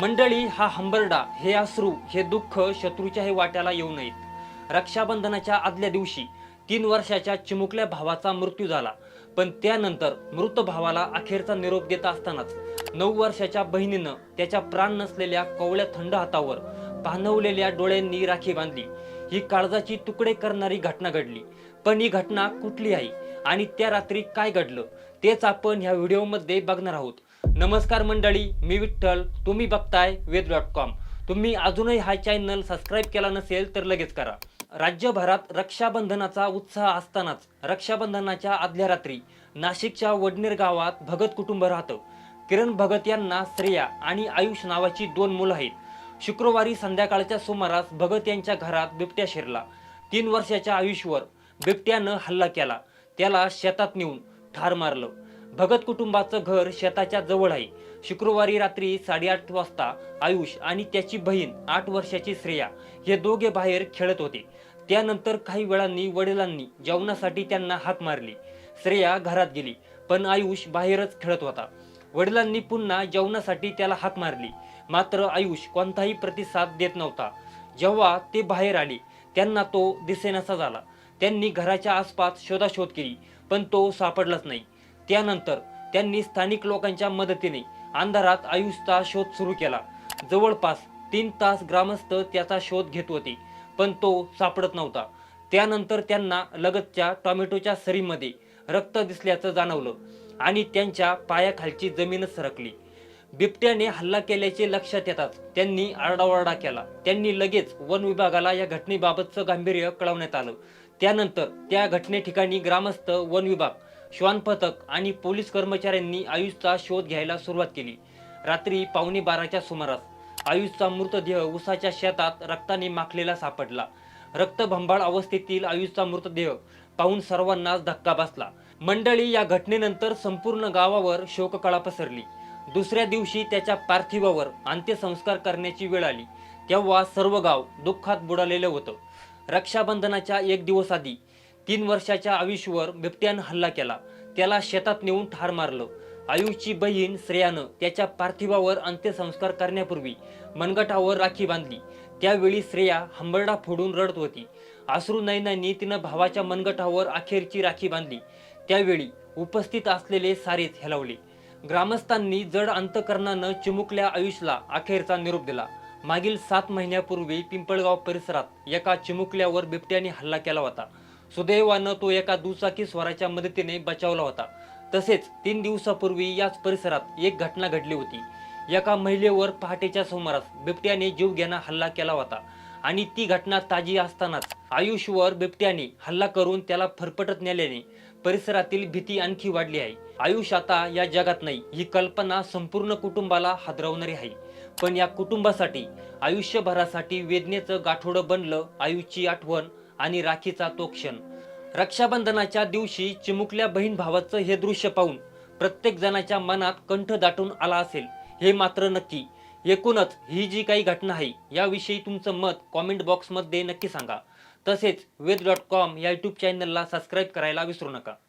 मंडळी हा हंबरडा हे अश्रू हे दुःख शत्रूच्या हे वाट्याला येऊ नयेत. रक्षाबंधनाच्या आदल्या दिवशी तीन वर्षाच्या चिमुकल्या भावाचा मृत्यू झाला. पण त्यानंतर मृत भावाला अखेरचा निरोप देत असतानाच नऊ वर्षाच्या बहिणीनं त्याच्या प्राण नसलेल्या कवळ्या थंड हातावर पाणवलेल्या डोळ्यांनी राखी बांधली. ही काळजाची तुकडे करणारी घटना घडली. पण ही घटना कुठली आहे आणि त्या रात्री काय घडलं तेच आपण ह्या व्हिडिओमध्ये बघणार आहोत. नमस्कार मंडळी मी विठ्ठल तुम्ही बघताय वेद डॉट कॉम. तुम्ही अजूनही हा चॅनल सबस्क्राईब केला नसेल तर लगेच करा. राज्यभरात रक्षाबंधनाचा उत्साह असतानाच रक्षाबंधनाच्या आदल्या रात्री नाशिकच्या वडनेर गावात भगत कुटुंब राहतं. किरण भगत यांना श्रेया आणि आयुष नावाची दोन मुलं आहेत. शुक्रवारी संध्याकाळच्या सुमारास भगत यांच्या घरात बिबट्या शिरला. तीन वर्षाच्या आयुषवर बिबट्यानं हल्ला केला. त्याला शेतात नेऊन ठार मारलं. भगत कुटुंबाचं घर शेताच्या जवळ आहे. शुक्रवारी रात्री साडेआठ वाजता आयुष आणि त्याची बहीण आठ वर्षाची श्रेया हे दोघे बाहेर खेळत होते. त्यानंतर काही वेळांनी वडिलांनी जेवणासाठी त्यांना हाक मारली. श्रेया घरात गेली पण आयुष बाहेरच खेळत होता. वडिलांनी पुन्हा जेवणासाठी त्याला हाक मारली. मात्र आयुष कोणताही प्रतिसाद देत नव्हता. जेव्हा ते बाहेर आले त्यांना तो दिसेनासा झाला. त्यांनी घराच्या आसपास शोधाशोध केली पण तो सापडलाच नाही. त्यानंतर त्यांनी स्थानिक लोकांच्या मदतीने अंधारात आयुषचा शोध सुरू केला. जवळपास तीन तास ग्रामस्थ त्याचा शोध घेत होते पण तो सापडत नव्हता. त्यानंतर त्यांना लगतच्या टॉमॅटोच्या सरीमध्ये रक्त दिसल्याचं जाणवलं आणि त्यांच्या पायाखालची जमीनच सरकली. बिबट्याने हल्ला केल्याचे लक्षात येताच त्यांनी आरडाओरडा केला. त्यांनी लगेच वन विभागाला या घटनेबाबतचं गांभीर्य कळवण्यात आलं. त्यानंतर त्या घटने ठिकाणी ग्रामस्थ वन विभाग श्वान पथक आणि पोलीस कर्मचाऱ्यांनी आयुषचा शोध घ्यायला सुरुवात केली. रात्री पावणे बाराच्या सुमारास आयुषचा मृतदेह उसाच्या शेतात रक्ताने माखलेला सापडला. रक्तभंबाळ अवस्थेतील आयुषचा मृतदेह पाहून सर्वांनाच धक्का बसला. मंडळी या घटनेनंतर संपूर्ण गावावर शोककळा पसरली. दुसऱ्या दिवशी त्याच्या पार्थिवावर अंत्यसंस्कार करण्याची वेळ आली. तेव्हा सर्व गाव दुःखात बुडालेलं होतं. रक्षाबंधनाच्या एक दिवस आधी तीन वर्षाच्या आयुषवर बिबट्यानं हल्ला केला. त्याला शेतात नेऊन ठार मारलं. आयुषची बहीण श्रेयानं त्याच्या पार्थिवावर अंत्यसंस्कार करण्यापूर्वी मनगटावर राखी बांधली. त्यावेळी श्रेया हंबरडा फोडून रडत होती. आसरू नयनांनी तिनं भावाच्या मनगटावर अखेरची राखी बांधली. त्यावेळी उपस्थित असलेले सारेच हेलावले. ग्रामस्थांनी जड अंतकरणानं चिमुकल्या आयुषला अखेरचा निरोप दिला. मागील सात महिन्यापूर्वी पिंपळगाव परिसरात एका चिमुकल्यावर बिबट्याने हल्ला केला होता. सुदैवानं तो एका दुचाकी स्वराच्या मदतीने बचावला होता. तसेच तीन दिवसापूर्वी याच परिसरात एक घटना घडली होती. एका महिलेवर पहाटेच्या सुमारास बिबट्याने जीवघेणा हल्ला केला होता आणि ती घटना ताजी असतानाच आयुषवर बिबट्याने हल्ला करून त्याला फरफटत नेल्याने परिसरातील भीती आणखी वाढली आहे. आयुष आता या जगात नाही ही कल्पना संपूर्ण कुटुंबाला हादरवणारी आहे. पण या कुटुंबासाठी आयुष्यभरासाठी वेदनेचं गाठोडं बनलं आयुषची आठवण आणि राखीचा तो क्षण. रक्षाबंधनाच्या दिवशी चिमुकल्या बहीण भावाचं हे दृश्य पाहून प्रत्येक जणाच्या मनात कंठ दाटून आला असेल हे मात्र नक्की. एकूणच ही जी काही घटना आहे याविषयी तुमचं मत कॉमेंट बॉक्समध्ये नक्की सांगा. तसेच वेद डॉट कॉम या यूट्यूब चॅनलला सबस्क्राईब करायला विसरू नका.